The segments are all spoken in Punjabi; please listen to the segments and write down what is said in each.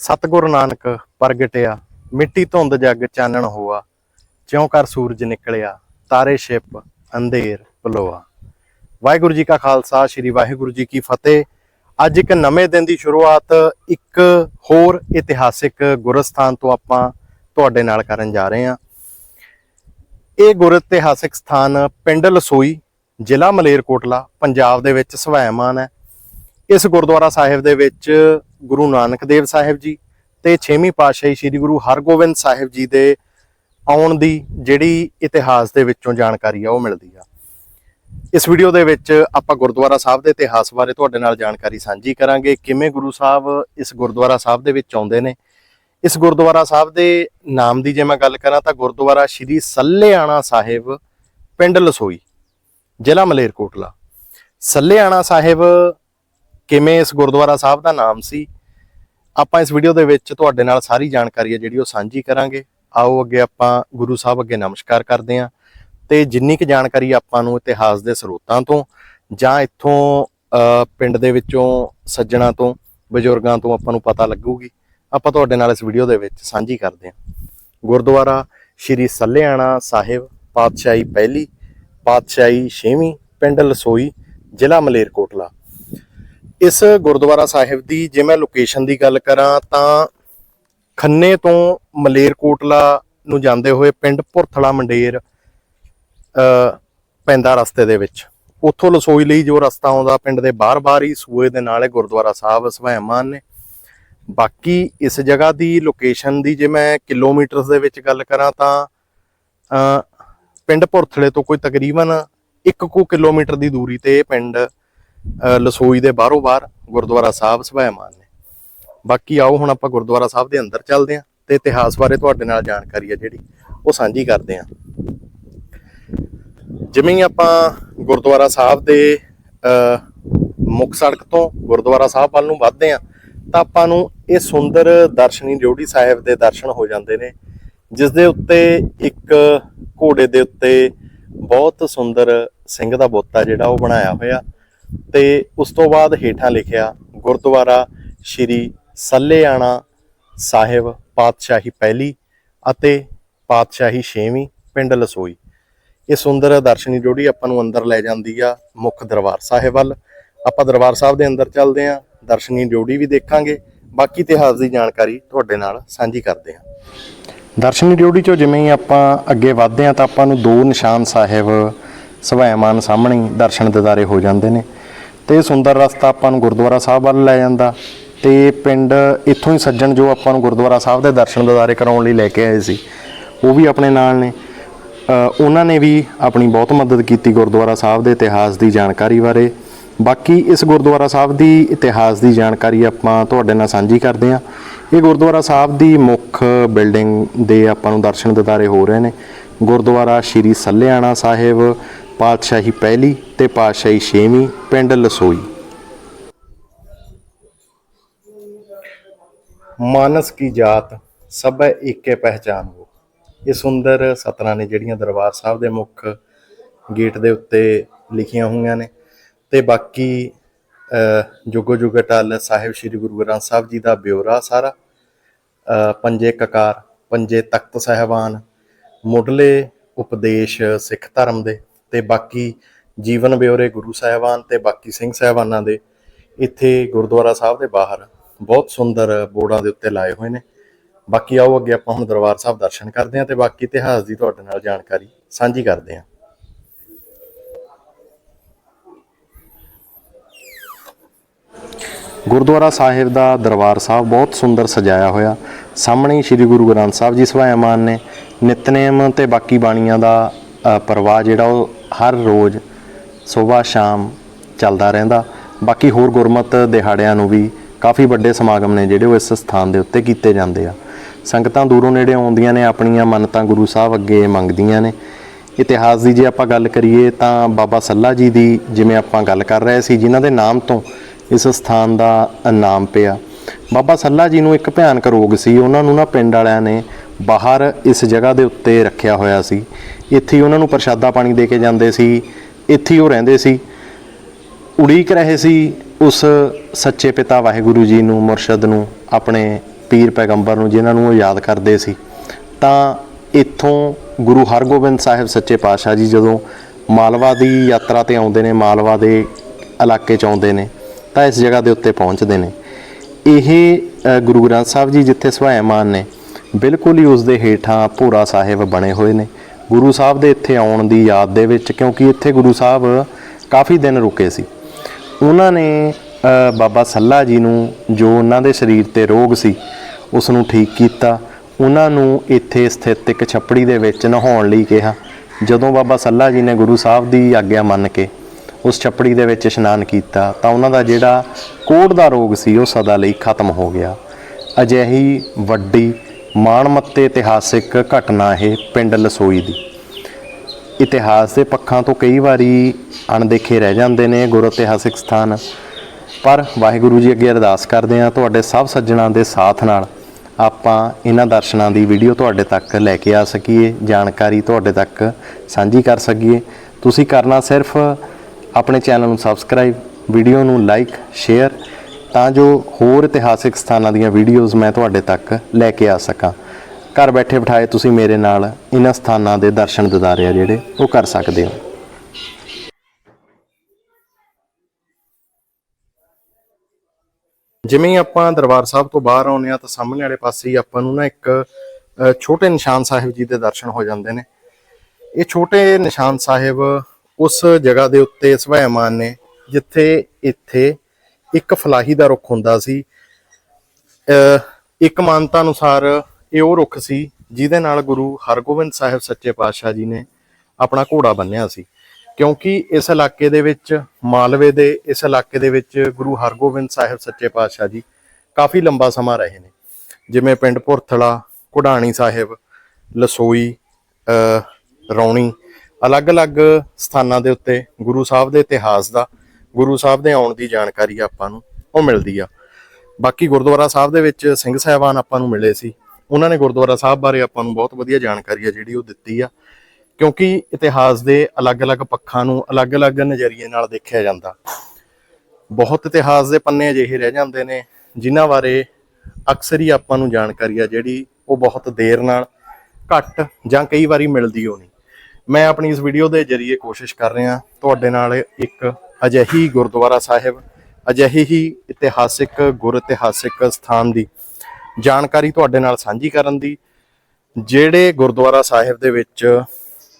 ਸਤਿਗੁਰ ਨਾਨਕ ਪ੍ਰਗਟਿਆ, ਮਿੱਟੀ ਧੁੰਦ ਜੱਗ ਚਾਨਣ ਹੋਆ, ਜਿਉਂ ਕਰ ਸੂਰਜ ਨਿਕਲਿਆ, ਤਾਰੇ ਛਿਪ ਅੰਧੇਰ ਪਲੋਆ। ਵਾਹਿਗੁਰੂ ਜੀ ਕਾ ਖਾਲਸਾ, ਸ੍ਰੀ ਵਾਹਿਗੁਰੂ ਜੀ ਕੀ ਫਤਿਹ। ਅੱਜ ਇੱਕ ਨਵੇਂ ਦਿਨ ਦੀ ਸ਼ੁਰੂਆਤ ਇੱਕ ਹੋਰ ਇਤਿਹਾਸਿਕ ਗੁਰਸਥਾਨ ਤੋਂ ਆਪਾਂ ਤੁਹਾਡੇ ਨਾਲ ਕਰਨ ਜਾ ਰਹੇ ਹਾਂ। ਇਹ ਗੁਰ ਇਤਿਹਾਸਿਕ ਸਥਾਨ ਪਿੰਡ ਲਸੋਈ, ਜ਼ਿਲ੍ਹਾ ਮਲੇਰਕੋਟਲਾ, ਪੰਜਾਬ ਦੇ ਵਿੱਚ ਸਵੈਮਾਨ ਹੈ। ਇਸ ਗੁਰਦੁਆਰਾ ਸਾਹਿਬ ਦੇ ਵਿੱਚ ਗੁਰੂ ਨਾਨਕ ਦੇਵ ਸਾਹਿਬ ਜੀ ਤੇ 6ਵੀਂ ਪਾਤਸ਼ਾਹੀ ਸ੍ਰੀ ਗੁਰੂ ਹਰਗੋਬਿੰਦ ਸਾਹਿਬ ਜੀ ਦੇ ਆਉਣ ਦੀ ਜਿਹੜੀ ਇਤਿਹਾਸ ਦੇ ਵਿੱਚੋਂ ਜਾਣਕਾਰੀ ਆ, ਉਹ ਮਿਲਦੀ ਆ। ਇਸ ਵੀਡੀਓ ਦੇ ਵਿੱਚ ਆਪਾਂ ਗੁਰਦੁਆਰਾ ਸਾਹਿਬ ਦੇ ਇਤਿਹਾਸ ਬਾਰੇ ਤੁਹਾਡੇ ਨਾਲ ਜਾਣਕਾਰੀ ਸਾਂਝੀ ਕਰਾਂਗੇ। ਕਿਵੇਂ ਗੁਰੂ ਸਾਹਿਬ ਇਸ ਗੁਰਦੁਆਰਾ ਸਾਹਿਬ ਦੇ ਵਿੱਚ ਆਉਂਦੇ ਨੇ? ਇਸ ਗੁਰਦੁਆਰਾ ਸਾਹਿਬ ਦੇ ਨਾਮ ਦੀ ਜੇ ਮੈਂ ਗੱਲ ਕਰਾਂ ਤਾਂ ਗੁਰਦੁਆਰਾ ਸ਼੍ਰੀ ਸੱਲੇਆਣਾ ਸਾਹਿਬ, ਪਿੰਡ ਲਸੋਈ, ਜ਼ਿਲ੍ਹਾ ਮਲੇਰਕੋਟਲਾ। ਸੱਲੇਆਣਾ ਸਾਹਿਬ ਕਿਵੇਂ ਇਸ ਗੁਰਦੁਆਰਾ ਸਾਹਿਬ ਦਾ ਨਾਮ ਸੀ? ਆਪਾਂ ਇਸ ਵੀਡੀਓ ਦੇ ਵਿੱਚ ਤੁਹਾਡੇ ਨਾਲ ਸਾਰੀ ਜਾਣਕਾਰੀ ਹੈ ਜਿਹੜੀ ਉਹ ਸਾਂਝੀ ਕਰਾਂਗੇ। ਆਓ ਅੱਗੇ ਆਪਾਂ ਗੁਰੂ ਸਾਹਿਬ ਅੱਗੇ ਨਮਸਕਾਰ ਕਰਦੇ ਹਾਂ ਤੇ ਜਿੰਨੀ ਕੁ ਜਾਣਕਾਰੀ ਆਪਾਂ ਨੂੰ ਇਤਿਹਾਸ ਦੇ ਸਰੋਤਾਂ ਤੋਂ ਜਾਂ ਇੱਥੋਂ ਪਿੰਡ ਦੇ ਵਿੱਚੋਂ, ਸੱਜਣਾ ਤੋਂ, ਬਜ਼ੁਰਗਾਂ ਤੋਂ ਆਪਾਂ ਨੂੰ ਪਤਾ ਲੱਗੂਗੀ, ਆਪਾਂ ਤੁਹਾਡੇ ਨਾਲ ਇਸ ਵੀਡੀਓ ਦੇ ਵਿੱਚ ਸਾਂਝੀ ਕਰਦੇ ਹਾਂ। ਗੁਰਦੁਆਰਾ ਸ਼੍ਰੀ ਸੱਲੇਆਣਾ ਸਾਹਿਬ, ਪਾਤਸ਼ਾਹੀ ਪਹਿਲੀ, ਪਾਤਸ਼ਾਹੀ ਛੇਵੀਂ, ਪਿੰਡ ਲਸੋਈ, ਜ਼ਿਲ੍ਹਾ ਮਲੇਰਕੋਟਲਾ। ਇਸ ਗੁਰਦੁਆਰਾ ਸਾਹਿਬ ਦੀ ਜੇ ਮੈਂ ਲੋਕੇਸ਼ਨ ਦੀ ਗੱਲ ਕਰਾਂ ਤਾਂ ਖੰਨੇ ਤੋਂ ਮਲੇਰਕੋਟਲਾ ਨੂੰ ਜਾਂਦੇ ਹੋਏ ਪਿੰਡ ਭੁਰਥਲਾ ਮੰਡੇਰ ਪੈਂਦਾ ਰਸਤੇ ਦੇ ਵਿੱਚ। ਉੱਥੋਂ ਲਸੋਈ ਲਈ ਜੋ ਰਸਤਾ ਆਉਂਦਾ, ਪਿੰਡ ਦੇ ਬਾਹਰ-ਬਾਹਰ ਹੀ ਸੂਏ ਦੇ ਨਾਲ ਇਹ ਗੁਰਦੁਆਰਾ ਸਾਹਿਬ ਸਵੈਮਾਨ ਨੇ। ਬਾਕੀ ਇਸ ਜਗ੍ਹਾ ਦੀ ਲੋਕੇਸ਼ਨ ਦੀ ਜੇ ਮੈਂ ਕਿਲੋਮੀਟਰਸ ਦੇ ਵਿੱਚ ਗੱਲ ਕਰਾਂ ਤਾਂ ਪਿੰਡ ਭੁਰਥਲੇ ਤੋਂ ਕੋਈ ਤਕਰੀਬਨ 1 ਕੁ ਕਿਲੋਮੀਟਰ ਦੀ ਦੂਰੀ ਤੇ ਇਹ ਪਿੰਡ ਲਸੋਈ ਦੇ ਬਾਹਰੋਂ ਬਾਹਰ ਗੁਰਦੁਆਰਾ ਸਾਹਿਬ ਸਵੈਮਾਨ ਨੇ। ਬਾਕੀ ਆਓ ਹੁਣ ਆਪਾਂ ਗੁਰਦੁਆਰਾ ਸਾਹਿਬ ਦੇ ਅੰਦਰ ਚੱਲਦੇ ਹਾਂ ਤੇ ਇਤਿਹਾਸ ਬਾਰੇ ਤੁਹਾਡੇ ਨਾਲ ਜਾਣਕਾਰੀ ਹੈ ਜਿਹੜੀ ਉਹ ਸਾਂਝੀ ਕਰਦੇ ਹਾਂ। ਜਿਵੇਂ ਆਪਾਂ ਗੁਰਦੁਆਰਾ ਸਾਹਿਬ ਦੇ ਅ, ਮੁੱਖ ਸੜਕ ਤੋਂ ਗੁਰਦੁਆਰਾ ਸਾਹਿਬ ਵੱਲ ਨੂੰ ਵੱਧਦੇ ਹਾਂ ਤਾਂ ਆਪਾਂ ਨੂੰ ਇਹ ਸੁੰਦਰ ਦਰਸ਼ਨੀ ਜੋੜੀ ਸਾਹਿਬ ਦੇ ਦਰਸ਼ਨ ਹੋ ਜਾਂਦੇ ਨੇ ਜਿਸ ਦੇ ਉੱਤੇ ਇੱਕ ਘੋੜੇ ਦੇ ਉੱਤੇ ਬਹੁਤ ਸੁੰਦਰ ਸਿੰਘ ਦਾ ਬੁੱਤ ਆ ਜਿਹੜਾ ਉਹ ਬਣਾਇਆ ਹੋਇਆ। ਤੇ ਉਸ ਤੋਂ ਬਾਅਦ ਹੇਠਾਂ ਲਿਖਿਆ, ਗੁਰਦੁਆਰਾ ਸ਼੍ਰੀ ਸੱਲੇਆਣਾ ਸਾਹਿਬ ਪਾਤਸ਼ਾਹੀ ਪਹਿਲੀ ਅਤੇ ਪਾਤਸ਼ਾਹੀ ਛੇਵੀਂ ਪਿੰਡ ਲਸੋਈ। ਇਹ ਸੁੰਦਰ ਦਰਸ਼ਨੀ ਜੋੜੀ ਆਪਾਂ ਨੂੰ ਅੰਦਰ ਲੈ ਜਾਂਦੀ ਆ ਮੁੱਖ ਦਰਬਾਰ ਸਾਹਿਬ ਵੱਲ। ਆਪਾਂ ਦਰਬਾਰ ਸਾਹਿਬ ਦੇ ਅੰਦਰ ਚੱਲਦੇ ਆ, ਦਰਸ਼ਨੀ ਜੋੜੀ ਵੀ ਦੇਖਾਂਗੇ। ਬਾਕੀ ਇਤਿਹਾਸ ਦੀ ਜਾਣਕਾਰੀ ਤੁਹਾਡੇ ਨਾਲ ਸਾਂਝੀ ਕਰਦੇ ਹਾਂ ਦਰਸ਼ਨੀ ਜੋੜੀ ਚੋਂ ਜਿਵੇਂ ਹੀ ਆਪਾਂ ਅੱਗੇ ਵਧਦੇ ਹਾਂ ਤਾਂ ਆਪਾਂ ਨੂੰ ਦੋ ਨਿਸ਼ਾਨ ਸਾਹਿਬ ਸਵੈਮਾਨ ਸਾਹਮਣੇ ਦਰਸ਼ਨ ਦਿਦਾਰੇ ਹੋ ਜਾਂਦੇ ਨੇ। ਤੇ ਇਹ ਸੁੰਦਰ ਰਸਤਾ ਆਪਾਂ ਨੂੰ ਗੁਰਦੁਆਰਾ ਸਾਹਿਬ ਵੱਲ ਲੈ ਜਾਂਦਾ ਤੇ ਪਿੰਡ ਇੱਥੋਂ ਹੀ ਸੱਜਣ ਜੋ ਆਪਾਂ ਨੂੰ ਗੁਰਦੁਆਰਾ ਸਾਹਿਬ ਦੇ ਦਰਸ਼ਨ ਦਿਦਾਰੇ ਕਰਾਉਣ ਲਈ ਲੈ ਕੇ ਆਏ ਸੀ, ਉਹ ਵੀ ਆਪਣੇ ਨਾਲ ਨੇ। ਉਹਨਾਂ ਨੇ ਵੀ ਆਪਣੀ ਬਹੁਤ ਮਦਦ ਕੀਤੀ ਗੁਰਦੁਆਰਾ ਸਾਹਿਬ ਦੇ ਇਤਿਹਾਸ ਦੀ ਜਾਣਕਾਰੀ ਬਾਰੇ। ਬਾਕੀ ਇਸ ਗੁਰਦੁਆਰਾ ਸਾਹਿਬ ਦੀ ਇਤਿਹਾਸ ਦੀ ਜਾਣਕਾਰੀ ਆਪਾਂ ਤੁਹਾਡੇ ਨਾਲ ਸਾਂਝੀ ਕਰਦੇ ਹਾਂ। ਇਹ ਗੁਰਦੁਆਰਾ ਸਾਹਿਬ ਦੀ ਮੁੱਖ ਬਿਲਡਿੰਗ ਦੇ ਆਪਾਂ ਨੂੰ ਦਰਸ਼ਨ ਦਿਦਾਰੇ ਹੋ ਰਹੇ ਨੇ। ਗੁਰਦੁਆਰਾ ਸ਼੍ਰੀ ਸੱਲਿਆਣਾ ਸਾਹਿਬ ਪਾਤਸ਼ਾਹੀ ਪਹਿਲੀ ਤੇ ਪਾਤਸ਼ਾਹੀ ਛੇਵੀਂ ਪਿੰਡ ਲਸੋਈ। ਮਾਨਸ ਕੀ ਜਾਤ ਸਭੈ ਏਕੇ ਪਹਿਚਾਨ ਹੋ। ਇਹ ਸੁੰਦਰ ਸਤਰਾਂ ਨੇ ਜਿਹੜੀਆਂ ਦਰਬਾਰ ਸਾਹਿਬ ਦੇ ਮੁੱਖ ਗੇਟ ਦੇ ਉੱਤੇ ਲਿਖੀਆਂ ਹੋਈਆਂ ਨੇ ਤੇ ਬਾਕੀ ਅ, ਜੁਗੋ ਜੁਗ ਸਾਹਿਬ ਸ੍ਰੀ ਗੁਰੂ ਗ੍ਰੰਥ ਸਾਹਿਬ ਜੀ ਦਾ ਬਿਉਰਾ ਸਾਰਾ ਪੰਜੇ ਕਕਾਰ ਪੰਜੇ ਤਖਤ ਸਹਿਬਾਨ ਮੁੱਢਲੇ ਉਪਦੇਸ਼ ਸਿੱਖ ਧਰਮ ਦੇ ਤੇ ਬਾਕੀ ਜੀਵਨ ਬਿਉਰੇ ਗੁਰੂ ਸਾਹਿਬਾਨ ਤੇ ਬਾਕੀ ਸਿੰਘ ਸਾਹਿਬਾਨਾਂ ਦੇ ਇੱਥੇ ਗੁਰਦੁਆਰਾ ਸਾਹਿਬ ਦੇ ਬਾਹਰ ਬਹੁਤ ਸੁੰਦਰ ਬੋਰਡਾਂ ਦੇ ਉੱਤੇ ਲਾਏ ਹੋਏ ਨੇ। ਬਾਕੀ ਆਓ ਅੱਗੇ ਆਪਾਂ ਹੁਣ ਦਰਬਾਰ ਸਾਹਿਬ ਦਰਸ਼ਨ ਕਰਦੇ ਹਾਂ ਤੇ ਬਾਕੀ ਇਤਿਹਾਸ ਦੀ ਤੁਹਾਡੇ ਨਾਲ ਜਾਣਕਾਰੀ ਸਾਂਝੀ ਕਰਦੇ ਹਾਂ। ਗੁਰਦੁਆਰਾ ਸਾਹਿਬ ਦਾ ਦਰਬਾਰ ਸਾਹਿਬ ਬਹੁਤ ਸੁੰਦਰ ਸਜਾਇਆ ਹੋਇਆ। ਸਾਹਮਣੇ ਹੀ ਸ੍ਰੀ ਗੁਰੂ ਗ੍ਰੰਥ ਸਾਹਿਬ ਜੀ ਸਵੈਮਾਨ ਨੇ। ਨਿਤਨੇਮ ਤੇ ਬਾਕੀ ਬਾਣੀਆਂ ਦਾ ਅ, ਪ੍ਰਵਾਹ ਜਿਹੜਾ ਉਹ ਹਰ ਰੋਜ਼ ਸਵੇਰ ਸ਼ਾਮ ਚੱਲਦਾ ਰਹਿੰਦਾ। ਬਾਕੀ ਹੋਰ ਗੁਰਮਤ ਦਿਹਾੜਿਆਂ ਨੂੰ ਵੀ ਕਾਫੀ ਵੱਡੇ ਸਮਾਗਮ ਨੇ ਜਿਹੜੇ ਉਹ ਇਸ ਸਥਾਨ ਦੇ ਉੱਤੇ ਕੀਤੇ ਜਾਂਦੇ ਆ। ਸੰਗਤਾਂ ਦੂਰੋਂ ਨੇੜੇ ਆਉਂਦੀਆਂ ਨੇ, ਆਪਣੀਆਂ ਮੰਨਤਾਂ ਗੁਰੂ ਸਾਹਿਬ ਅੱਗੇ ਮੰਗਦੀਆਂ ਨੇ। ਇਤਿਹਾਸ ਦੀ ਜੇ ਆਪਾਂ ਗੱਲ ਕਰੀਏ ਤਾਂ ਬਾਬਾ ਸੱਲਾ ਜੀ ਦੀ ਜਿਵੇਂ ਆਪਾਂ ਗੱਲ ਕਰ ਰਹੇ ਸੀ, ਜਿਨ੍ਹਾਂ ਦੇ ਨਾਮ ਤੋਂ ਇਸ ਸਥਾਨ ਦਾ ਨਾਮ ਪਿਆ। ਬਾਬਾ ਸੱਲਾ ਜੀ ਨੂੰ ਇੱਕ ਭਿਆਨਕ ਰੋਗ ਸੀ, ਉਹਨਾਂ ਨੂੰ ਨਾ ਪਿੰਡ ਵਾਲਿਆਂ ਨੇ ਬਾਹਰ ਇਸ ਜਗ੍ਹਾ ਦੇ ਉੱਤੇ ਰੱਖਿਆ ਹੋਇਆ ਸੀ। ਇੱਥੇ ਉਹਨਾਂ ਨੂੰ ਪ੍ਰਸ਼ਾਦਾ ਪਾਣੀ ਦੇ ਕੇ ਜਾਂਦੇ ਸੀ। ਇੱਥੇ ਉਹ ਰਹਿੰਦੇ ਸੀ। ਉਡੀਕ ਰਹੇ ਸੀ ਉਸ ਸੱਚੇ ਪਿਤਾ ਵਾਹਿਗੁਰੂ ਜੀ ਨੂੰ, ਮੁਰਸ਼ਦ ਨੂੰ, ਆਪਣੇ ਪੀਰ ਪੈਗੰਬਰ ਨੂੰ, ਜਿਨ੍ਹਾਂ ਨੂੰ ਉਹ ਯਾਦ ਕਰਦੇ ਸੀ। ਤਾਂ ਇੱਥੋਂ ਗੁਰੂ ਹਰਗੋਬਿੰਦ ਸਾਹਿਬ ਸੱਚੇ ਪਾਤਸ਼ਾਹ ਜੀ ਜਦੋਂ ਮਾਲਵਾ ਦੀ ਯਾਤਰਾ ਤੇ ਆਉਂਦੇ ਨੇ, ਮਾਲਵਾ ਦੇ ਇਲਾਕੇ ਚ ਆਉਂਦੇ ਨੇ, ਤਾਂ ਇਸ ਜਗ੍ਹਾ ਦੇ ਉੱਤੇ ਪਹੁੰਚਦੇ ਨੇ। ਇਹ ਗੁਰੂ ਗ੍ਰੰਥ ਸਾਹਿਬ ਜੀ ਜਿੱਥੇ ਸੁਹਾਇਮਾਨ ਨੇ ਬਿਲਕੁਲ ਹੀ ਉਸ ਦੇ ਹੇਠਾਂ ਭੋਰਾ ਸਾਹਿਬ ਬਣੇ ਹੋਏ ਨੇ। ਗੁਰੂ ਸਾਹਿਬ ਦੇ ਇੱਥੇ ਆਉਣ ਦੀ ਯਾਦ ਦੇ ਵਿੱਚ, ਕਿਉਂਕਿ ਇੱਥੇ ਗੁਰੂ ਸਾਹਿਬ ਕਾਫੀ ਦਿਨ ਰੁਕੇ ਸੀ। ਉਹਨਾਂ ਨੇ ਬਾਬਾ ਸੱਲਾ ਜੀ ਨੂੰ ਜੋ ਉਹਨਾਂ ਦੇ ਸਰੀਰ ਤੇ ਰੋਗ ਸੀ ਉਸ ਨੂੰ ਠੀਕ ਕੀਤਾ। ਉਹਨਾਂ ਨੂੰ ਇੱਥੇ ਸਥਿਤ ਇੱਕ ਛੱਪੜੀ ਦੇ ਵਿੱਚ ਨਹਾਉਣ ਲਈ ਕਿਹਾ। ਜਦੋਂ ਬਾਬਾ ਸੱਲਾ ਜੀ ਨੇ ਗੁਰੂ ਸਾਹਿਬ ਦੀ ਆਗਿਆ ਮੰਨ ਕੇ ਉਸ ਛੱਪੜੀ ਦੇ ਵਿੱਚ ਇਸ਼ਨਾਨ ਕੀਤਾ, ਤਾਂ ਉਹਨਾਂ ਦਾ ਜਿਹੜਾ ਕੋੜ ਦਾ ਰੋਗ ਸੀ, ਉਹ ਸਦਾ ਲਈ ਖਤਮ ਹੋ ਗਿਆ। ਅਜਿਹੀ ਵੱਡੀ ਮਾਣਮੱਤੇ ਇਤਿਹਾਸਿਕ ਘਟਨਾ ਇਹ ਪਿੰਡ ਲਸੋਈ ਦੀ। ਇਤਿਹਾਸ ਦੇ ਪੱਖਾਂ ਤੋਂ ਕਈ ਵਾਰੀ ਅਣਦੇਖੇ ਰਹਿ ਜਾਂਦੇ ਨੇ ਗੁਰ ਇਤਿਹਾਸਿਕ ਸਥਾਨ। ਪਰ ਵਾਹਿਗੁਰੂ ਜੀ ਅੱਗੇ ਅਰਦਾਸ ਕਰਦੇ ਹਾਂ ਤੁਹਾਡੇ ਸਭ ਸੱਜਣਾਂ ਦੇ ਸਾਥ ਨਾਲ ਆਪਾਂ ਇਹਨਾਂ ਦਰਸ਼ਨਾਂ ਦੀ ਵੀਡੀਓ ਤੁਹਾਡੇ ਤੱਕ ਲੈ ਕੇ ਆ ਸਕੀਏ, ਜਾਣਕਾਰੀ ਤੁਹਾਡੇ ਤੱਕ ਸਾਂਝੀ ਕਰ ਸਕੀਏ। ਤੁਸੀਂ ਕਰਨਾ ਸਿਰਫ ਆਪਣੇ ਚੈਨਲ ਨੂੰ ਸਬਸਕ੍ਰਾਈਬ ਵੀਡੀਓ ਨੂੰ ਲਾਈਕ ਸ਼ੇਅਰ ਤਾਂ ਜੋ ਹੋਰ ਇਤਿਹਾਸਿਕ ਸਥਾਨਾਂ ਦੀਆਂ ਵੀਡੀਓਜ਼ ਮੈਂ ਤੁਹਾਡੇ ਤੱਕ ਲੈ ਕੇ ਆ ਸਕਾਂ। ਘਰ ਬੈਠੇ ਬਿਠਾਏ ਤੁਸੀਂ ਮੇਰੇ ਨਾਲ ਇਹਨਾਂ ਸਥਾਨਾਂ ਦੇ ਦਰਸ਼ਨ ਦਿਦਾਰੇ ਆ ਜਿਹੜੇ ਉਹ ਕਰ ਸਕਦੇ ਹੋ। ਜਿਵੇਂ ਆਪਾਂ ਦਰਬਾਰ ਸਾਹਿਬ ਤੋਂ ਬਾਹਰ ਆਉਂਦੇ ਆ ਤਾਂ ਸਾਹਮਣੇ ਵਾਲੇ ਪਾਸੇ ਹੀ ਆਪਾਂ ਨੂੰ ਨਾ ਇੱਕ ਛੋਟੇ ਨਿਸ਼ਾਨ ਸਾਹਿਬ ਜੀ ਦੇ ਦਰਸ਼ਨ ਹੋ ਜਾਂਦੇ ਨੇ। ਇਹ ਛੋਟੇ ਨਿਸ਼ਾਨ ਸਾਹਿਬ ਉਸ ਜਗ੍ਹਾ ਦੇ ਉੱਤੇ ਸਵੈਮਾਨ ਨੇ, ਜਿੱਥੇ ਇੱਥੇ ਇੱਕ ਫਲਾਹੀ ਦਾ ਰੁੱਖ ਹੁੰਦਾ ਸੀ। ਅ, ਇੱਕ ਮਾਨਤਾ ਅਨੁਸਾਰ ਇਹ ਉਹ ਰੁੱਖ ਸੀ ਜਿਹਦੇ ਨਾਲ ਗੁਰੂ ਹਰਗੋਬਿੰਦ ਸਾਹਿਬ ਸੱਚੇ ਪਾਤਸ਼ਾਹ ਜੀ ਨੇ ਆਪਣਾ ਘੋੜਾ ਬੰਨਿਆ ਸੀ। ਕਿਉਂਕਿ ਇਸ ਇਲਾਕੇ ਦੇ ਵਿੱਚ ਮਾਲਵੇ ਦੇ ਇਸ ਇਲਾਕੇ ਦੇ ਵਿੱਚ ਗੁਰੂ ਹਰਗੋਬਿੰਦ ਸਾਹਿਬ ਸੱਚੇ ਪਾਤਸ਼ਾਹ ਜੀ ਕਾਫੀ ਲੰਬਾ ਸਮਾਂ ਰਹੇ ਨੇ। ਜਿਵੇਂ ਪਿੰਡ ਭੁਰਥਲਾ ਕੁਢਾਣੀ ਸਾਹਿਬ ਲਸੋਈ ਰੌਣੀ ਅਲੱਗ-ਅਲੱਗ ਸਥਾਨਾਂ ਦੇ ਉੱਤੇ ਗੁਰੂ ਸਾਹਿਬ ਦੇ ਇਤਿਹਾਸ ਦਾ ਗੁਰੂ ਸਾਹਿਬ ਦੇ ਆਉਣ ਦੀ ਜਾਣਕਾਰੀ ਆਪਾਂ ਨੂੰ, ਉਹ ਮਿਲਦੀ ਆ। ਬਾਕੀ ਗੁਰਦੁਆਰਾ ਸਾਹਿਬ ਦੇ ਵਿੱਚ ਸਿੰਘ ਸਾਹਿਬਾਨ ਆਪਾਂ ਨੂੰ ਮਿਲੇ ਸੀ। ਉਹਨਾਂ ਨੇ ਗੁਰਦੁਆਰਾ ਸਾਹਿਬ ਬਾਰੇ ਆਪਾਂ ਨੂੰ ਬਹੁਤ ਵਧੀਆ ਜਾਣਕਾਰੀ ਆ, ਜਿਹੜੀ ਉਹ ਦਿੱਤੀ ਆ। ਕਿਉਂਕਿ ਇਤਿਹਾਸ ਦੇ ਅਲੱਗ-ਅਲੱਗ ਪੱਖਾਂ ਨੂੰ ਅਲੱਗ-ਅਲੱਗ ਨਜ਼ਰੀਏ ਨਾਲ ਦੇਖਿਆ ਜਾਂਦਾ। ਬਹੁਤ ਇਤਿਹਾਸ ਦੇ ਪੰਨੇ ਅਜਿਹੇ ਰਹਿ ਜਾਂਦੇ ਨੇ, ਜਿਨ੍ਹਾਂ ਬਾਰੇ ਅਕਸਰ ਹੀ ਆਪਾਂ ਨੂੰ ਜਾਣਕਾਰੀ ਆ, ਜਿਹੜੀ ਉਹ ਬਹੁਤ ਦੇਰ ਨਾਲ ਘੱਟ ਜਾਂ ਕਈ ਵਾਰੀ ਮਿਲਦੀ ਹੋ ਨਹੀਂ ਮੈਂ ਆਪਣੀ ਇਸ ਵੀਡੀਓ ਦੇ ਜ਼ਰੀਏ ਕੋਸ਼ਿਸ਼ ਕਰ ਰਿਹਾ ਤੁਹਾਡੇ ਨਾਲ ਇੱਕ ਅਜਿਹੀ ਗੁਰਦੁਆਰਾ ਸਾਹਿਬ, ਅਜਿਹੀ ਹੀ ਇਤਿਹਾਸਿਕ ਗੁਰ ਇਤਿਹਾਸਿਕ ਸਥਾਨ ਦੀ ਜਾਣਕਾਰੀ ਤੁਹਾਡੇ ਨਾਲ ਸਾਂਝੀ ਕਰਨ ਦੀ, ਜਿਹੜੇ ਗੁਰਦੁਆਰਾ ਸਾਹਿਬ ਦੇ ਵਿੱਚ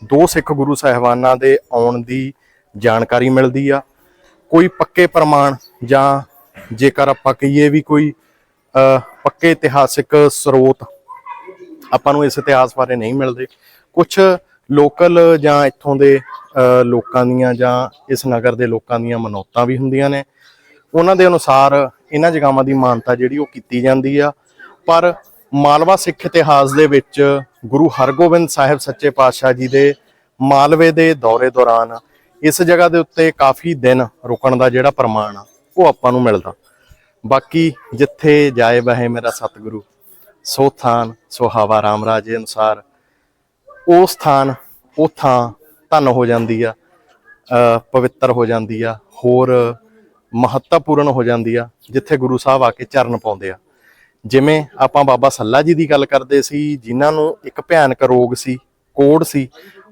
ਦੋ ਸਿੱਖ ਗੁਰੂ ਸਾਹਿਬਾਨਾਂ ਦੇ ਆਉਣ ਦੀ ਜਾਣਕਾਰੀ ਮਿਲਦੀ ਆ, ਕੋਈ ਪੱਕੇ ਪ੍ਰਮਾਣ ਜਾਂ ਜੇਕਰ ਆਪਾਂ ਕਹੀਏ ਵੀ ਕੋਈ ਪੱਕੇ ਇਤਿਹਾਸਿਕ ਸਰੋਤ ਆਪਾਂ ਨੂੰ ਇਸ ਇਤਿਹਾਸ ਬਾਰੇ ਨਹੀਂ ਮਿਲਦੇ ਕੁਝ ਲੋਕਲ ਜਾਂ ਇੱਥੋਂ ਦੇ ਲੋਕਾਂ ਦੀਆਂ ਜਾਂ ਇਸ ਨਗਰ ਦੇ ਲੋਕਾਂ ਦੀਆਂ ਮਨੌਤਾਂ ਵੀ ਹੁੰਦੀਆਂ ਨੇ। ਉਹਨਾਂ ਦੇ ਅਨੁਸਾਰ ਇਹਨਾਂ ਜਗਾਵਾਂ ਦੀ ਮਾਨਤਾ ਜਿਹੜੀ ਉਹ ਕੀਤੀ ਜਾਂਦੀ ਆ। ਪਰ ਮਾਲਵਾ ਸਿੱਖ ਇਤਿਹਾਸ ਦੇ ਵਿੱਚ ਗੁਰੂ ਹਰਗੋਬਿੰਦ ਸਾਹਿਬ ਸੱਚੇ ਪਾਤਸ਼ਾਹ ਜੀ ਦੇ ਮਾਲਵੇ ਦੇ ਦੌਰੇ ਦੌਰਾਨ ਇਸ ਜਗ੍ਹਾ ਦੇ ਉੱਤੇ ਕਾਫੀ ਦਿਨ ਰੁਕਣ ਦਾ ਜਿਹੜਾ ਪ੍ਰਮਾਣ ਆ, ਉਹ ਆਪਾਂ ਨੂੰ ਮਿਲਦਾ। ਬਾਕੀ ਜਿੱਥੇ ਜਾਏ ਬਹਿ ਮੇਰਾ ਸਤਿਗੁਰੂ, ਸੋ ਥਾਨ ਸੁਹਾਵਾ ਰਾਮ ਰਾਜੇ ਅਨੁਸਾਰ। ਉਹ ਸਥਾਨ, ਉਹ ਥਾਂ ਧਨ ਹੋ ਜਾਂਦੀ ਆ ਪਵਿੱਤਰ ਹੋ ਜਾਂਦੀ ਆ, ਹੋਰ ਮਹੱਤਵਪੂਰਨ ਹੋ ਜਾਂਦੀ ਆ, ਜਿੱਥੇ ਗੁਰੂ ਸਾਹਿਬ ਆ ਕੇ ਚਰਨ ਪਾਉਂਦੇ ਆ। ਜਿਵੇਂ ਆਪਾਂ ਬਾਬਾ ਸੱਲਾ ਜੀ ਦੀ ਗੱਲ ਕਰਦੇ ਸੀ, ਜਿਨ੍ਹਾਂ ਨੂੰ ਇੱਕ ਭਿਆਨਕ ਰੋਗ ਸੀ, ਕੋੜ ਸੀ,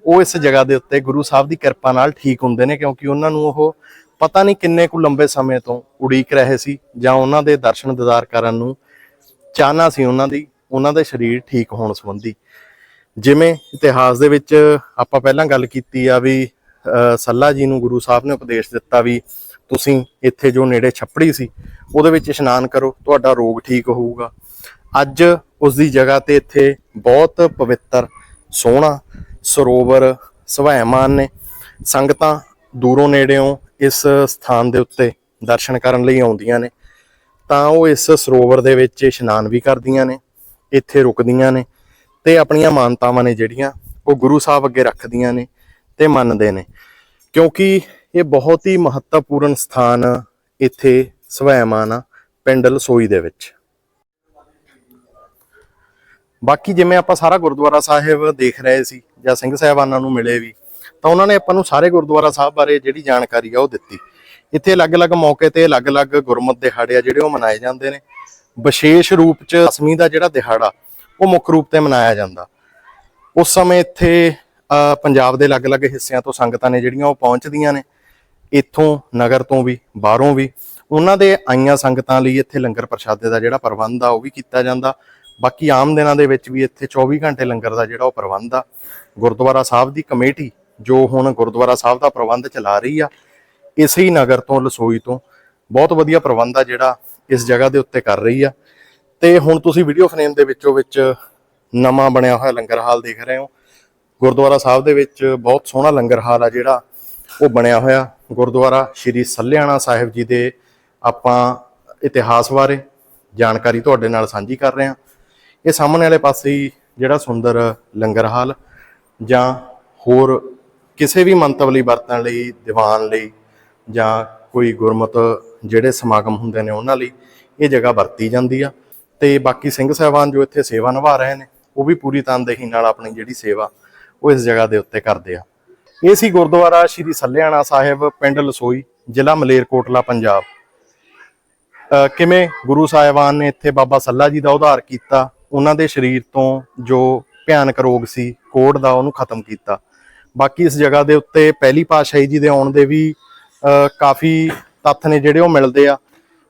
ਉਹ ਇਸ ਜਗ੍ਹਾ ਦੇ ਉੱਤੇ ਗੁਰੂ ਸਾਹਿਬ ਦੀ ਕਿਰਪਾ ਨਾਲ ਠੀਕ ਹੁੰਦੇ ਨੇ, ਕਿਉਂਕਿ ਉਹਨਾਂ ਨੂੰ ਉਹ ਪਤਾ ਨਹੀਂ ਕਿੰਨੇ ਕੁ ਲੰਬੇ ਸਮੇਂ ਤੋਂ ਉਡੀਕ ਰਹੇ ਸੀ, ਜਾਂ ਉਹਨਾਂ ਦੇ ਦਰਸ਼ਨ ਦਿਦਾਰ ਕਰਨ ਨੂੰ ਚਾਹਨਾ ਸੀ ਉਹਨਾਂ ਦੀ, ਉਹਨਾਂ ਦੇ ਸਰੀਰ ਠੀਕ ਹੋਣ ਸੰਬੰਧੀ। ਜਿਵੇਂ ਇਤਿਹਾਸ ਦੇ ਵਿੱਚ ਆਪਾਂ ਪਹਿਲਾਂ ਗੱਲ ਕੀਤੀ ਆ ਵੀ ਸੱਲਾ ਜੀ ਨੂੰ ਗੁਰੂ ਸਾਹਿਬ ਨੇ ਉਪਦੇਸ਼ ਦਿੱਤਾ ਵੀ ਤੁਸੀਂ ਇੱਥੇ ਜੋ ਨੇੜੇ ਛੱਪੜੀ ਸੀ, ਉਹਦੇ ਵਿੱਚ ਇਸ਼ਨਾਨ ਕਰੋ, ਤੁਹਾਡਾ ਰੋਗ ਠੀਕ ਹੋਊਗਾ। ਅੱਜ ਉਸ ਦੀ ਜਗ੍ਹਾ ਤੇ ਇੱਥੇ ਬਹੁਤ ਪਵਿੱਤਰ, ਸੋਹਣਾ, ਸਰੋਵਰ ਸਵੈਮਾਨ ਨੇ। ਸੰਗਤਾਂ ਦੂਰੋਂ ਨੇੜਿਓਂ ਇਸ ਸਥਾਨ ਦੇ ਉੱਤੇ ਦਰਸ਼ਨ ਕਰਨ ਲਈ ਆਉਂਦੀਆਂ ਨੇ। ਤਾਂ ਉਹ ਇਸ ਸਰੋਵਰ ਦੇ ਵਿੱਚ ਇਸ਼ਨਾਨ ਵੀ ਕਰਦੀਆਂ ਨੇ, ਇੱਥੇ ਰੁਕਦੀਆਂ ਨੇ। ਤੇ ਆਪਣੀਆਂ ਮਾਨਤਾਵਾਂ ਨੇ ਜਿਹੜੀਆਂ ਉਹ ਗੁਰੂ ਸਾਹਿਬ ਅੱਗੇ ਰੱਖਦੀਆਂ ਨੇ ਤੇ ਮੰਨਦੇ ਨੇ। ਕਿਉਂਕਿ ਇਹ ਬਹੁਤ ਹੀ ਮਹੱਤਵਪੂਰਨ ਸਥਾਨ ਇੱਥੇ ਸਵੈਮਾਨ ਆ ਪਿੰਡ ਲਸੋਈ ਦੇ ਵਿੱਚ। ਬਾਕੀ ਜਿਵੇਂ ਆਪਾਂ ਸਾਰਾ ਗੁਰਦੁਆਰਾ ਸਾਹਿਬ ਦੇਖ ਰਹੇ ਸੀ ਜਾਂ ਸਿੰਘ ਸਾਹਿਬਾਨਾਂ ਨੂੰ ਮਿਲੇ ਵੀ, ਤਾਂ ਉਹਨਾਂ ਨੇ ਆਪਾਂ ਨੂੰ ਸਾਰੇ ਗੁਰਦੁਆਰਾ ਸਾਹਿਬ ਬਾਰੇ ਜਿਹੜੀ ਜਾਣਕਾਰੀ ਆ ਉਹ ਦਿੱਤੀ। ਇੱਥੇ ਅਲੱਗ-ਅਲੱਗ ਮੌਕੇ ਤੇ ਅਲੱਗ-ਅਲੱਗ ਗੁਰਮਤ ਦਿਹਾੜੇ ਆ ਜਿਹੜੇ ਉਹ ਮਨਾਏ ਜਾਂਦੇ ਨੇ। ਵਿਸ਼ੇਸ਼ ਰੂਪ ਚ ਦਸਵੀਂ ਦਾ ਜਿਹੜਾ ਦਿਹਾੜਾ ਉਹ ਮੁੱਖ ਰੂਪ ਤੇ ਮਨਾਇਆ ਜਾਂਦਾ। ਉਸ ਸਮੇਂ ਇੱਥੇ ਪੰਜਾਬ ਦੇ ਅਲੱਗ-ਅਲੱਗ ਹਿੱਸਿਆਂ ਤੋਂ ਸੰਗਤਾਂ ਨੇ ਜਿਹੜੀਆਂ ਉਹ ਪਹੁੰਚਦੀਆਂ ਨੇ। ਇੱਥੋਂ ਨਗਰ ਤੋਂ ਵੀ, ਬਾਹਰੋਂ ਵੀ, ਉਹਨਾਂ ਦੇ ਆਈਆਂ ਸੰਗਤਾਂ ਲਈ ਇੱਥੇ ਲੰਗਰ ਪ੍ਰਸ਼ਾਦੇ ਦਾ ਜਿਹੜਾ ਪ੍ਰਬੰਧ ਆ, ਉਹ ਵੀ ਕੀਤਾ ਜਾਂਦਾ। ਬਾਕੀ ਆਮ ਦਿਨਾਂ ਦੇ ਵਿੱਚ ਵੀ ਇੱਥੇ 24 ਘੰਟੇ ਲੰਗਰ ਦਾ ਜਿਹੜਾ ਉਹ ਪ੍ਰਬੰਧ ਆ। ਗੁਰਦੁਆਰਾ ਸਾਹਿਬ ਦੀ ਕਮੇਟੀ, ਜੋ ਹੁਣ ਗੁਰਦੁਆਰਾ ਸਾਹਿਬ ਦਾ ਪ੍ਰਬੰਧ ਚਲਾ ਰਹੀ ਆ, ਇਸੇ ਹੀ ਨਗਰ ਤੋਂ, ਲਸੋਈ ਤੋਂ ਬਹੁਤ ਵਧੀਆ ਪ੍ਰਬੰਧ ਆ ਜਿਹੜਾ ਇਸ ਜਗ੍ਹਾ ਦੇ ਉੱਤੇ ਕਰ ਰਹੀ ਆ। ਤੇ ਹੁਣ ਤੁਸੀਂ ਵੀਡੀਓ ਫਰੇਮ ਦੇ ਵਿੱਚੋਂ ਵਿੱਚ ਨਵਾਂ ਬਣਿਆ ਹੋਇਆ ਲੰਗਰ ਹਾਲ ਦੇਖ ਰਹੇ ਹੋ। ਗੁਰਦੁਆਰਾ ਸਾਹਿਬ ਦੇ ਵਿੱਚ ਬਹੁਤ ਸੋਹਣਾ ਲੰਗਰ ਹਾਲ ਆ ਜਿਹੜਾ ਉਹ ਬਣਿਆ ਹੋਇਆ। ਗੁਰਦੁਆਰਾ ਸ਼੍ਰੀ ਸੱਲਿਆਣਾ ਸਾਹਿਬ ਜੀ ਦੇ ਆਪਾਂ ਇਤਿਹਾਸ ਬਾਰੇ ਜਾਣਕਾਰੀ ਤੁਹਾਡੇ ਨਾਲ ਸਾਂਝੀ ਕਰ ਰਹੇ ਹਾਂ। ਇਹ ਸਾਹਮਣੇ ਵਾਲੇ ਪਾਸੇ ਹੀ ਜਿਹੜਾ ਸੁੰਦਰ ਲੰਗਰ ਹਾਲ ਜਾਂ ਹੋਰ ਕਿਸੇ ਵੀ ਮੰਤਵ ਲਈ ਵਰਤਣ ਲਈ, ਦੀਵਾਨ ਲਈ ਜਾਂ ਕੋਈ ਗੁਰਮਤ ਜਿਹੜੇ ਸਮਾਗਮ ਹੁੰਦੇ ਨੇ ਉਹਨਾਂ ਲਈ ਇਹ ਜਗ੍ਹਾ ਵਰਤੀ ਜਾਂਦੀ ਆ। ਤੇ ਬਾਕੀ ਸਿੰਘ ਸਾਹਿਬਾਨ ਜੋ ਇੱਥੇ ਸੇਵਾ ਨਿਭਾ ਰਹੇ ਨੇ, ਉਹ ਵੀ ਪੂਰੀ ਤਨਦੇਹੀ ਨਾਲ ਆਪਣੀ ਜਿਹੜੀ ਸੇਵਾ, ਉਹ ਇਸ ਜਗ੍ਹਾ ਦੇ ਉੱਤੇ ਕਰਦੇ ਆ। ਇਹ ਸੀ ਗੁਰਦੁਆਰਾ ਸ਼੍ਰੀ ਸੱਲਿਆਣਾ ਸਾਹਿਬ, ਪਿੰਡ ਲਸੋਈ, ਜ਼ਿਲ੍ਹਾ ਮਲੇਰਕੋਟਲਾ, ਪੰਜਾਬ। ਅਹ ਕਿਵੇਂ ਗੁਰੂ ਸਾਹਿਬਾਨ ਨੇ ਇੱਥੇ ਬਾਬਾ ਸੱਲਾ ਜੀ ਦਾ ਉਧਾਰ ਕੀਤਾ, ਉਹਨਾਂ ਦੇ ਸਰੀਰ ਤੋਂ ਜੋ ਭਿਆਨਕ ਰੋਗ ਸੀ, ਕੋੜ ਦਾ ਉਹਨੂੰ ਖਤਮ ਕੀਤਾ। ਬਾਕੀ ਇਸ ਜਗ੍ਹਾ ਦੇ ਉੱਤੇ ਪਹਿਲੀ ਪਾਤਸ਼ਾਹੀ ਜੀ ਦੇ ਆਉਣ ਦੇ ਵੀ, ਅਹ ਕਾਫੀ ਤੱਥ ਨੇ ਜਿਹੜੇ ਉਹ ਮਿਲਦੇ ਆ।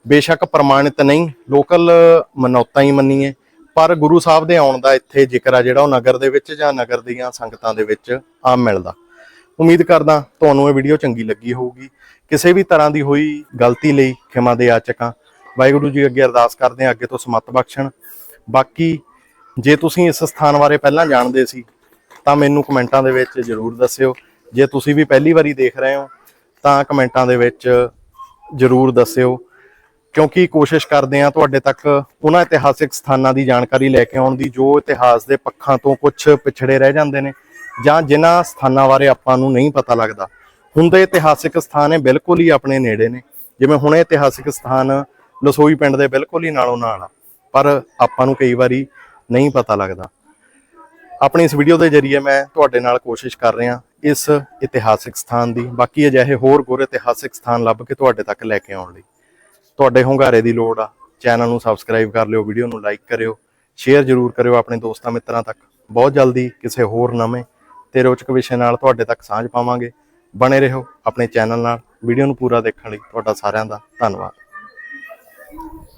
ਬੇਸ਼ੱਕ ਪ੍ਰਮਾਣਿਤ ਨਹੀਂ, ਲੋਕਲ ਮਨੌਤਾਂ ਹੀ ਮੰਨੀਏ। ਪਰ ਗੁਰੂ ਸਾਹਿਬ ਦੇ ਆਉਣ ਦਾ ਇੱਥੇ ਜ਼ਿਕਰ ਆ ਜਿਹੜਾ ਉਹ ਨਗਰ ਦੇ ਵਿੱਚ ਜਾਂ ਨਗਰ ਦੀਆਂ ਸੰਗਤਾਂ ਦੇ ਵਿੱਚ ਆਮ ਮਿਲਦਾ। ਉਮੀਦ ਕਰਦਾ ਤੁਹਾਨੂੰ ਇਹ ਵੀਡੀਓ ਚੰਗੀ ਲੱਗੀ ਹੋਊਗੀ। ਕਿਸੇ ਵੀ ਤਰ੍ਹਾਂ ਦੀ ਹੋਈ ਗਲਤੀ ਲਈ ਖਿਮਾ ਦੇ ਆਚਕਾਂ ਵਾਹਿਗੁਰੂ ਜੀ ਅੱਗੇ ਅਰਦਾਸ ਕਰਦੇ ਹਾਂ, ਅੱਗੇ ਤੋਂ ਸਮਤ ਬਖਸ਼ਣ। ਬਾਕੀ ਜੇ ਤੁਸੀਂ ਇਸ ਸਥਾਨ ਬਾਰੇ ਪਹਿਲਾਂ ਜਾਣਦੇ ਸੀ, ਤਾਂ ਮੈਨੂੰ ਕਮੈਂਟਾਂ ਦੇ ਵਿੱਚ ਜਰੂਰ ਦੱਸਿਓ। ਜੇ ਤੁਸੀਂ ਵੀ ਪਹਿਲੀ ਵਾਰੀ ਦੇਖ ਰਹੇ ਹੋ, ਤਾਂ ਕਮੈਂਟਾਂ ਦੇ ਵਿੱਚ ਜਰੂਰ ਦੱਸਿਓ। ਕਿਉਂਕਿ ਕੋਸ਼ਿਸ਼ ਕਰਦੇ ਆ ਤੁਹਾਡੇ ਤੱਕ ਉਹਨਾਂ ਇਤਿਹਾਸਿਕ ਸਥਾਨਾਂ ਦੀ ਜਾਣਕਾਰੀ ਲੈ ਕੇ ਆਉਣ ਦੀ, ਜੋ ਇਤਿਹਾਸ ਦੇ ਪੱਖਾਂ ਤੋਂ ਕੁਝ ਪਿਛੜੇ ਰਹਿ ਜਾਂਦੇ ਨੇ ਜਾਂ ਜਿਨ੍ਹਾਂ ਸਥਾਨਾਂ ਬਾਰੇ ਆਪਾਂ ਨੂੰ ਨਹੀਂ ਪਤਾ ਲੱਗਦਾ। ਹੁੰਦੇ ਇਤਿਹਾਸਿਕ ਸਥਾਨ ਇਹ ਬਿਲਕੁਲ ਹੀ ਆਪਣੇ ਨੇੜੇ ਨੇ। ਜਿਵੇਂ ਹੁਣ ਇਹ ਇਤਿਹਾਸਿਕ ਸਥਾਨ ਲਸੋਈ ਪਿੰਡ ਦੇ ਬਿਲਕੁਲ ਹੀ ਨਾਲੋਂ ਨਾਲ ਆ, ਪਰ ਆਪਾਂ ਨੂੰ ਕਈ ਵਾਰੀ ਨਹੀਂ ਪਤਾ ਲੱਗਦਾ। ਆਪਣੀ ਇਸ ਵੀਡੀਓ ਦੇ ਜ਼ਰੀਏ ਮੈਂ ਤੁਹਾਡੇ ਨਾਲ ਕੋਸ਼ਿਸ਼ ਕਰ ਰਿਹਾ ਇਸ ਇਤਿਹਾਸਿਕ ਸਥਾਨ ਦੀ, ਬਾਕੀ ਅਜਿਹੇ ਹੋਰ ਗੁਰ ਇਤਿਹਾਸਿਕ ਸਥਾਨ ਲੱਭ ਕੇ ਤੁਹਾਡੇ ਤੱਕ ਲੈ ਕੇ ਆਉਣ ਲਈ। ਤੁਹਾਡੇ ਹੁੰਗਾਰੇ ਦੀ ਲੋੜ ਆ। ਚੈਨਲ ਨੂੰ ਸਬਸਕ੍ਰਾਈਬ ਕਰ ਲਿਓ ਵੀਡੀਓ ਨੂੰ ਲਾਈਕ ਕਰਿਓ ਸ਼ੇਅਰ ਜ਼ਰੂਰ ਕਰਿਓ ਆਪਣੇ ਦੋਸਤਾਂ ਮਿੱਤਰਾਂ ਤੱਕ। ਬਹੁਤ ਜਲਦੀ ਕਿਸੇ ਹੋਰ ਨਵੇਂ ਤੇ ਰੋਚਕ ਵਿਸ਼ੇ ਨਾਲ ਤੁਹਾਡੇ ਤੱਕ ਸਾਂਝ ਪਾਵਾਂਗੇ। ਬਣੇ ਰਹੋ ਆਪਣੇ ਚੈਨਲ ਨਾਲ ਵੀਡੀਓ ਨੂੰ ਪੂਰਾ ਦੇਖਣ ਲਈ ਤੁਹਾਡਾ ਸਾਰਿਆਂ ਦਾ ਧੰਨਵਾਦ।